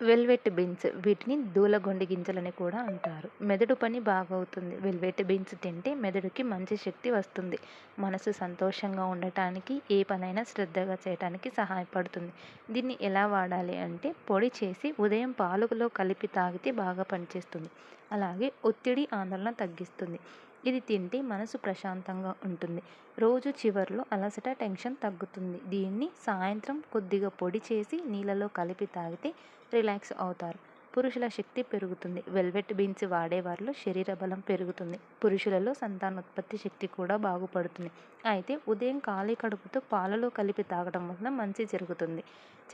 Velvet beans వీటిని దూలగొండి గింజలని కూడా అంటారు. మెదడు పని బాగవుతుంది. వెల్వెట్ బీన్స్ తింటే మెదడుకి మంచి శక్తి వస్తుంది. మనసు సంతోషంగా ఉండటానికి ఏ పనైనా శ్రద్ధగా చేయడానికి సహాయపడుతుంది. దీన్ని ఎలా వాడాలి అంటే పొడి చేసి ఉదయం పాలకులో కలిపి తాగితే బాగా పనిచేస్తుంది. అలాగే ఒత్తిడి ఆందోళన తగ్గిస్తుంది. ఇది తింటే మనసు ప్రశాంతంగా ఉంటుంది. రోజు చివరిలో అలసట టెన్షన్ తగ్గుతుంది. దీన్ని సాయంత్రం కొద్దిగా పొడి చేసి నీళ్ళలో కలిపి తాగితే రిలాక్స్ అవుతారు. పురుషుల శక్తి పెరుగుతుంది. వెల్వెట్ బీన్స్ వాడేవారిలో శరీర బలం పెరుగుతుంది. పురుషులలో సంతానోత్పత్తి శక్తి కూడా బాగుపడుతుంది. అయితే ఉదయం ఖాళీ కడుపుతో పాలలో కలిపి తాగడం వల్ల మంచి జరుగుతుంది.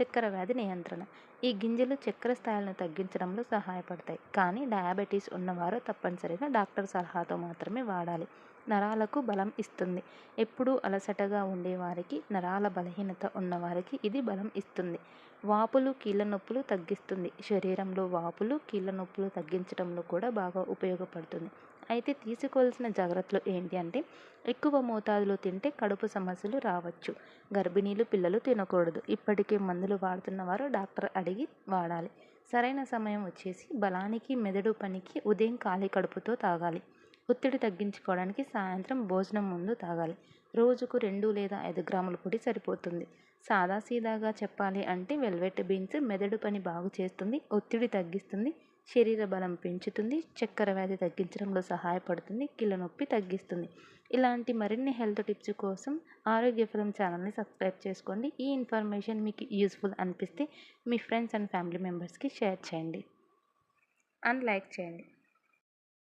చక్కెర వ్యాధి నియంత్రణ. ఈ గింజలు చక్కెర స్థాయిలను తగ్గించడంలో సహాయపడతాయి. కానీ డయాబెటీస్ ఉన్నవారు తప్పనిసరిగా డాక్టర్ సలహాతో మాత్రమే వాడాలి. నరాలకు బలం ఇస్తుంది. ఎప్పుడూ అలసటగా ఉండేవారికి నరాల బలహీనత ఉన్నవారికి ఇది బలం ఇస్తుంది. వాపులు కీళ్ళ నొప్పులు తగ్గిస్తుంది. శరీరంలో వాపులు కీళ్ళ నొప్పులు తగ్గించడంలో కూడా బాగా ఉపయోగపడుతుంది. అయితే తీసుకోవాల్సిన జాగ్రత్తలు ఏంటి అంటే ఎక్కువ మోతాదులో తింటే కడుపు సమస్యలు రావచ్చు. గర్భిణీలు పిల్లలు తినకూడదు. ఇప్పటికే మందులు వాడుతున్న వారు డాక్టర్ అడిగి వాడాలి. సరైన సమయం వచ్చేసి బలానికి మెదడు పనికి ఉదయం ఖాళీ కడుపుతో తాగాలి. ఒత్తిడి తగ్గించుకోవడానికి సాయంత్రం భోజనం ముందు తాగాలి. రోజుకు రెండు లేదా ఐదు గ్రాముల పొడి సరిపోతుంది. సాదాసీదాగా చెప్పాలి అంటే వెల్వెట్ బీన్స్ మెదడు పని బాగు చేస్తుంది ఒత్తిడి తగ్గిస్తుంది శరీర బలం పెంచుతుంది చక్కెర వ్యాధి తగ్గించడంలో సహాయపడుతుంది కీళ్ళ నొప్పి తగ్గిస్తుంది. ఇలాంటి మరిన్ని హెల్త్ టిప్స్ కోసం ఆరోగ్య ఫలం ఛానల్ని సబ్స్క్రైబ్ చేసుకోండి. ఈ ఇన్ఫర్మేషన్ మీకు యూస్ఫుల్ అనిపిస్తే మీ ఫ్రెండ్స్ అండ్ ఫ్యామిలీ మెంబర్స్కి షేర్ చేయండి. అండ్ లైక్ చేయండి.